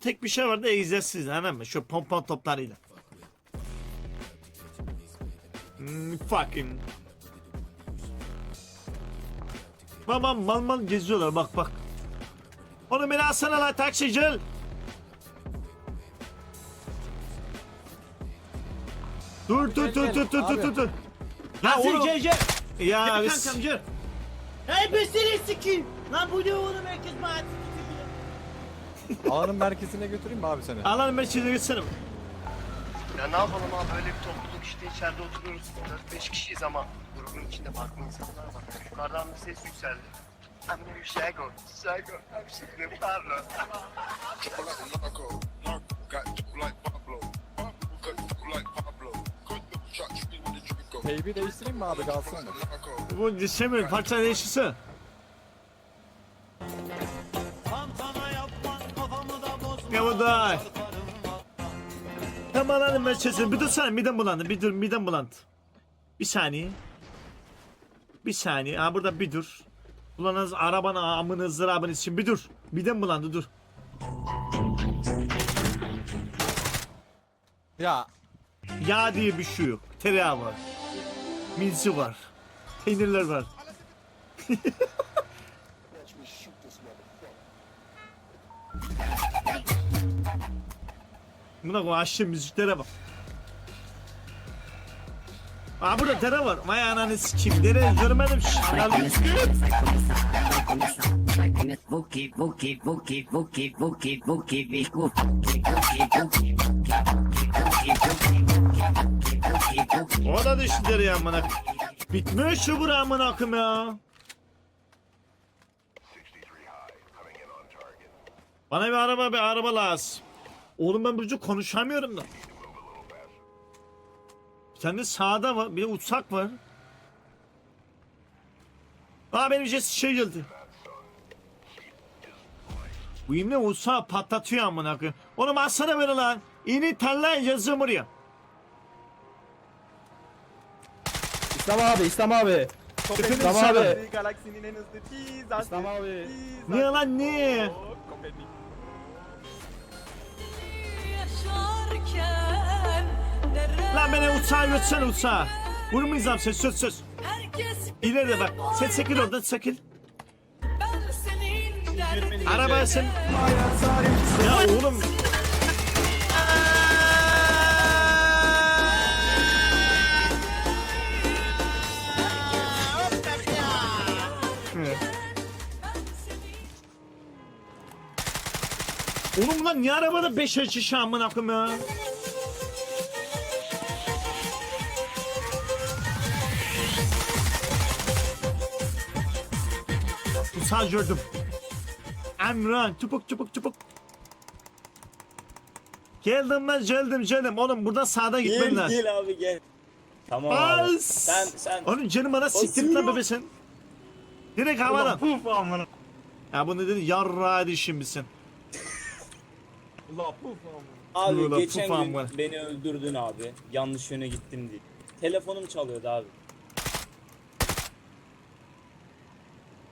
Tek bir şey vardı egzersiz anladın mı? Şu pompon toplarıyla. Hmm, fucking. Baba mal mal geziyorlar bak bak. Onu beni alsana lan taksicil. Dur dur dur dur dur dur dur dur. Ya Nasıl oğlum. Ya biz- kankam gel. Hey be seni sikeyim. Lan bu ne oğlum herkes bana Ağanın merkezine götüreyim mi abi seni? Alan merkeze gitsene. Ya ne yapalım abi böyle bir topluluk işte içeride oturuyoruz 4-5 kişiyiz ama grubun içinde farklı insanlar var. Yukarıdan bir ses yükseldi. I'm new Shago, Shago, I'm Pablo. Pablo, Pablo Pablo. Got the Draco. Teybi değiştireyim mi abi kalsın mı? Bu düşemiyor. Parça değişirse. Tantana yapma kafamı da bozma. Ya bu da. Tamam alanın merkezine. Bir dursana midem bulandı. Bir dur midem bulandı. Bir saniye. Bir saniye. Ha burada bir dur. Ulan arabanın amını ızdırabını için bir dur. Midem bulandı dur. Ya Yağ diye bir şey yok. Tereyağı var. Minsi var. Peynirler var. Buna bu aşçı müziklere bak. Aa burada dere var. Vay ananı sikeyim. Dere görmedim. Vuki. o da düştü dereye amına. Bitmiyor şu bura amına akım ya. Bana bir araba bir araba lazım. Oğlum ben burcu konuşamıyorum da. Bir tane de sağda var. Bir de uçak var. Aa benim jet şey geldi. Bu imle uçağı patlatıyor amına koyayım. Oğlum alsana beni lan. İni yazıyorum oraya. İslam abi İslam abi. Efendim İslam abi. Galaksinin en hızlı pizza. İslam abi. Niye lan niye? yaşarken Lan beni uçağa götürsene uçağa. Vurmayacağım sen söz söz. İleride bak. Sen çekil oradan çekil. Arabaya sen... Ya oğlum. Oğlum lan niye arabada 5 açı şu amına koyayım ya? Uçağı gördüm. Emran çubuk çubuk çubuk. Geldim ben geldim geldim. Oğlum buradan sağdan gitmen Gel lazım. gel abi gel. Tamam abi. Sen sen. Oğlum canım bana siktir lan bebesin. Direkt havadan. Puf amına. Ya bu ne dedi? Yarra dişim misin? Abi Ulan geçen puf gün amına. beni öldürdün abi. Yanlış yöne gittim diye. Telefonum çalıyordu abi.